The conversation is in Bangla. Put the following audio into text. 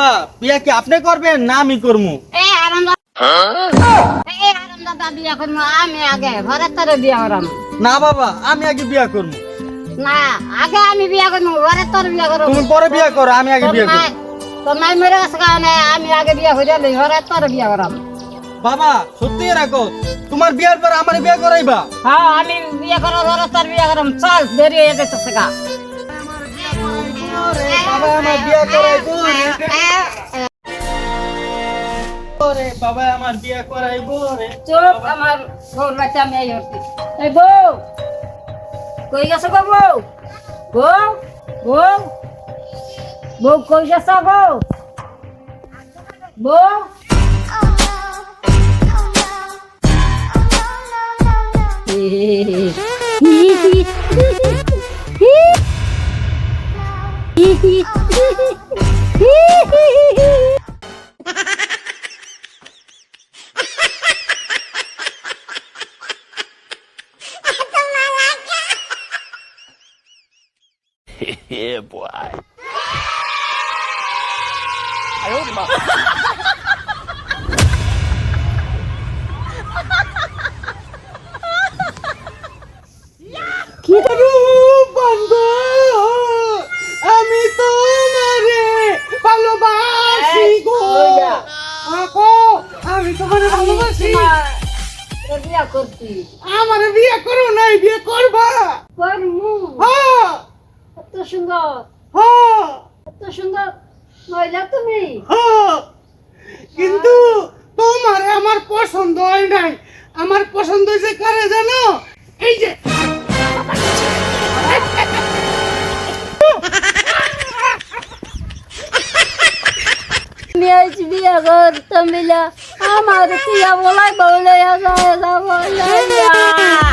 আব্বা বিয়া কি আপনি করবেন না আমি করব এই আরামদা এই আরামদাদা বিয়া করব আমি আগে ঘরের তোরে বিয়া করাম। না বাবা আমি আগে বিয়া করব না আগে আমি বিয়া করব ঘরের তোর বিয়া করব তুমি পরে বিয়া করো আমি আগে বিয়া করব মাই তোর মাই কারণে আমি আগে বিয়া করে দিই ঘরের তোর বিয়া করাম। বাবা সত্যি রাখো তোমার বিয়ার পর আমার বিয়া করাইবা? হ্যাঁ আমি বিয়া করো ঘরের তোর বিয়া করাম। চল দেরি হয়ে যেতেছে গা। বাবা আমার বিয়া করাইবো রে বাবা আমার বিয়া করাইবো রে চুপ আমার বউর বাচ্চা আমি এই এই বউ কই গেছো গো বউ বউ বউ বউ কই গেছো গো বউ yeah, boy. I hold him up. কি বন্ধু আমি আকো আমি তোমারে ভালোবাসি। বিয়া করছি আমার বিয়ে করো নাই বিয়ে করবা। করমু। হ্যাঁ এত সুন্দর। হ্যাঁ এত সুন্দর মহিলা তুমি। হ্যাঁ কিন্তু তোমার আমার পছন্দ হয় নাই। আমার পছন্দ হয়েছে কারে জানো? সাগর তমিলা আমার তিয়া বলাই বলে আসা বলে